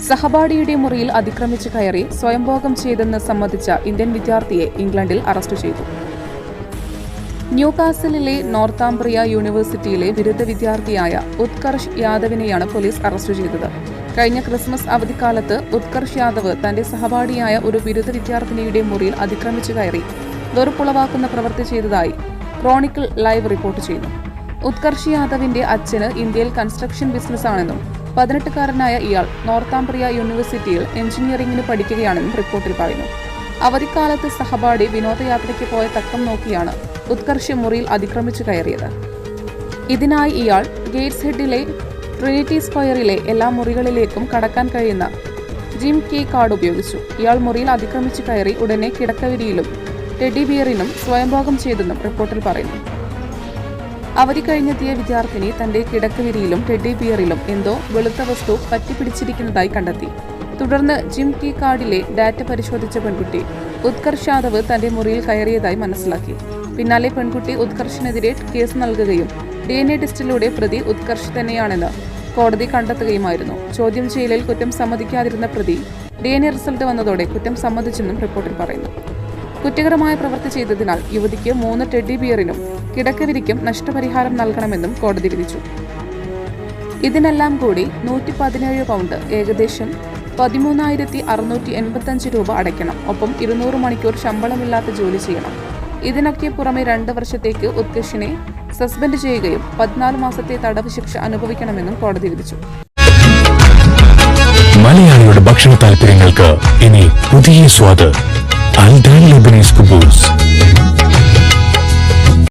സഹപാഠിയുടെ മുറിയിൽ അതിക്രമിച്ച് കയറി സ്വയംഭോഗം ചെയ്തെന്ന് സമ്മതിച്ച ഇന്ത്യൻ വിദ്യാർത്ഥിയെ ഇംഗ്ലണ്ടിൽ അറസ്റ്റ് ചെയ്തു. ന്യൂകാസലിലെ നോർത്താംബ്രിയ യൂണിവേഴ്സിറ്റിയിലെ ബിരുദ വിദ്യാർത്ഥിയായ ഉത്കർഷ് യാദവിനെയാണ് പോലീസ് അറസ്റ്റ് ചെയ്തത്. കഴിഞ്ഞ ക്രിസ്മസ് അവധിക്കാലത്ത് ഉത്കർഷ് യാദവ് തന്റെ സഹപാഠിയായ ഒരു ബിരുദ വിദ്യാർത്ഥിനിയുടെ മുറിയിൽ അതിക്രമിച്ചു കയറി വെറുപ്പുളവാക്കുന്ന പ്രവൃത്തി ചെയ്തതായി ക്രോണിക്കിൾ ലൈവ് റിപ്പോർട്ട് ചെയ്യുന്നു. ഉത്കർഷ് യാദവിന്റെ അച്ഛന് ഇന്ത്യയിൽ കൺസ്ട്രക്ഷൻ ബിസിനസ്സാണെന്നും പതിനെട്ടുകാരനായ ഇയാൾ നോർത്താംബ്രിയ യൂണിവേഴ്സിറ്റിയിൽ എഞ്ചിനീയറിംഗിന് പഠിക്കുകയാണെന്നും റിപ്പോർട്ടിൽ പറയുന്നു. അവധിക്കാലത്ത് സഹപാഠി വിനോദയാത്രയ്ക്ക് പോയ തക്കം നോക്കിയാണ് ഉത്കർഷ മുറിയിൽ അതിക്രമിച്ചു കയറിയത്. ഇതിനായി ഇയാൾ ഗേറ്റ്സ് ഹെഡിലെ ട്രിനിറ്റി സ്ക്വയറിലെ എല്ലാ മുറികളിലേക്കും കടക്കാൻ കഴിയുന്ന ജിം കീ കാർഡ് ഉപയോഗിച്ചു. ഇയാൾ മുറിയിൽ അതിക്രമിച്ചു കയറി ഉടനെ കിടക്കവിരിയിലും ടെഡി ബിയറിനും സ്വയംഭോഗം ചെയ്തെന്നും റിപ്പോർട്ടിൽ പറയുന്നു. അവധി കഴിഞ്ഞെത്തിയ വിദ്യാർത്ഥിനി തന്റെ കിടക്കവിരിയിലും ടെഡി ബിയറിലും എന്തോ വെളുത്ത വസ്തു പറ്റിപ്പിടിച്ചിരിക്കുന്നതായി കണ്ടെത്തി. തുടർന്ന് ജിം കീ കാർഡിലെ ഡാറ്റ പരിശോധിച്ച പെൺകുട്ടി ഉത്കർഷ് യാദവ് തന്റെ മുറിയിൽ കയറിയതായി മനസ്സിലാക്കി. പിന്നാലെ പെൺകുട്ടി ഉത്കർഷിനെതിരെ കേസ് നൽകുകയും ഡി എൻ എ ടെസ്റ്റിലൂടെ പ്രതി ഉത്കർഷ് തന്നെയാണെന്ന് കോടതി കണ്ടെത്തുകയുമായിരുന്നു. ചോദ്യം ചെയ്യലിൽ കുറ്റം സമ്മതിക്കാതിരുന്ന പ്രതി ഡി എൻ എ റിസൾട്ട് വന്നതോടെ കുറ്റം സമ്മതിച്ചെന്നും റിപ്പോർട്ടിൽ പറയുന്നു. കുറ്റകരമായ പ്രവൃത്തി ചെയ്തതിനാൽ യുവതിക്ക് മൂന്ന് ടെഡി ബിയറിനും കിടക്കവിരിക്കും നഷ്ടപരിഹാരം നൽകണമെന്നും കോടതി വിധിച്ചു. ഇതിനെല്ലാം കൂടി നൂറ്റി പതിനേഴ് പൗണ്ട് ഏകദേശം പതിമൂന്നായിരത്തി അറുന്നൂറ്റി എൺപത്തഞ്ച് രൂപ അടയ്ക്കണം. ഒപ്പം ഇരുന്നൂറ് മണിക്കൂർ ശമ്പളമില്ലാത്ത ജോലി ചെയ്യണം. ഇതിനൊക്കെ പുറമെ രണ്ട് വർഷത്തേക്ക് ഉത്കർഷിനെ സസ്പെൻഡ് ചെയ്യുകയും പതിനാല് മാസത്തെ തടവ് ശിക്ഷ അനുഭവിക്കണമെന്നും കോടതി വിധിച്ചു. മലയാളിയുടെ ഭക്ഷണ താല്പര്യങ്ങൾക്ക് ഇനി പുതിയ സ്വാദ്. Al-Dan Lebanese Couples